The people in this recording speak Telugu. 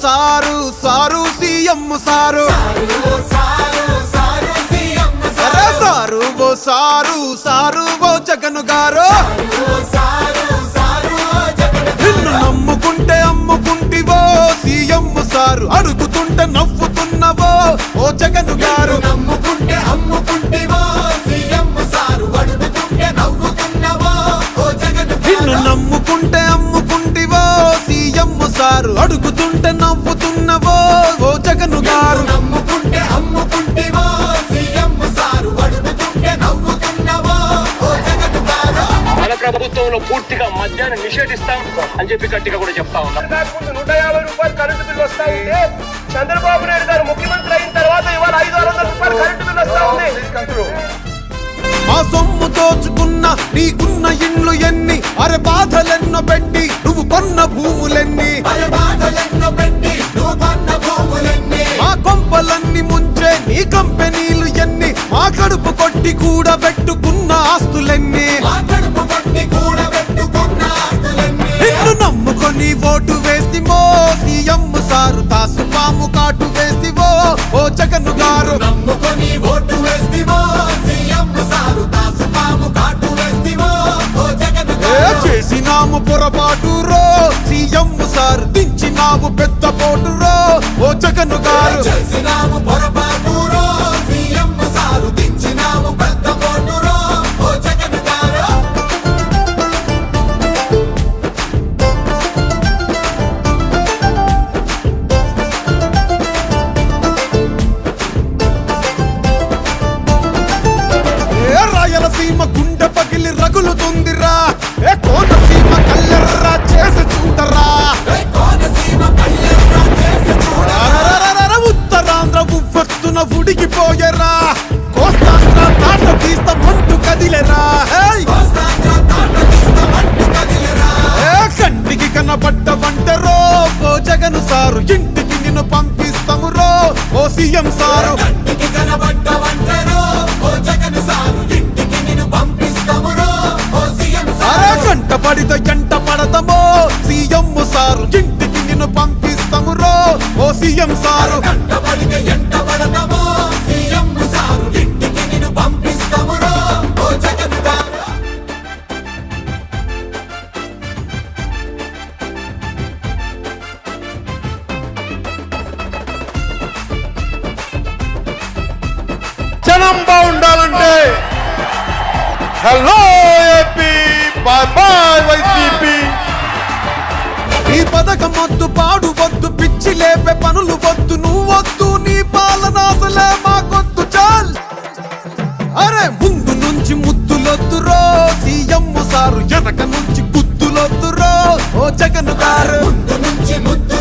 Sir sir CM sir. అరే సారు ఓ సారు సారు ఓ జగన్ గారు. ప్రభుత్వంలో పూర్తిగా మద్యాన్ని నిషేధిస్తాం అని చెప్పి గట్టిగా కూడా చెప్తా ఉన్నాం. నూట యాభై రూపాయలు కరెంటు బిల్లు వస్తా ఉంటే చంద్రబాబు నాయుడు గారు ముఖ్యమంత్రి అయిన తర్వాత ఇవాళ ఐదు వందల రూపాయలు కరెంటు బిల్లు వస్తా ఉంది. మా సొమ్ము దోచుకున్న నీకున్న ఇండ్లు ఎన్ని? అరే బాధలెన్నో పెట్టి నువ్వు కొన్న భూములెన్ని భయ బాధలెన్నో పెట్టి నువ్వు కొన్న భూములన్నీ? మా కొంపలన్నీ ముంచే నీ కంపెనీలు ఎన్ని? మా కడుపు కొట్టి కూడా పెట్టుకున్న ఆస్తులెన్ని? పాము కాటు వేసివో? ఓ జగన్ గారు. నమ్ముకొని ఓటు వేస్తివో సీఎం సారు దాసు పాము కాటు వేస్తివో ఓ జగన్ ఏ చేసినాము పొరపాటు రో సీఎం సార్ దించినావు పెద్ద పోటు రో ఓ జగన్ గారు. చేసినాము పొరపాటురో? సారు ఇంటికి నిన్ను పంపిస్తాము రో. ఓ సీఎం సారు. కంటికి కనబడ్డ వంటరో ఓ జగన్ సారు ఇంటికి నిన్ను పంపిస్తామురో ఓ సీఎం సారు. గంట పడితే పడతామో. సీఎం సారు ఇంటికి నిన్ను పంపిస్తాము రో. ఓ సీఎం సారు. కంటపడితే జనం బాగుండాలంటే. Hello AP bye bye YCP ఈ పథకం వద్దు పాడు వద్దు పిచ్చి లేపే పనులు వద్దు నువ్వొద్దు నీ పాలన అసలే మాకొద్దు చాల్. అరే ముందు నుంచి ముద్దులొద్దు రో సీఎం సారు వెనక నుంచి గుద్దులొద్దు రో ఓ జగన్ గారు. ముందు నుంచి ముద్దు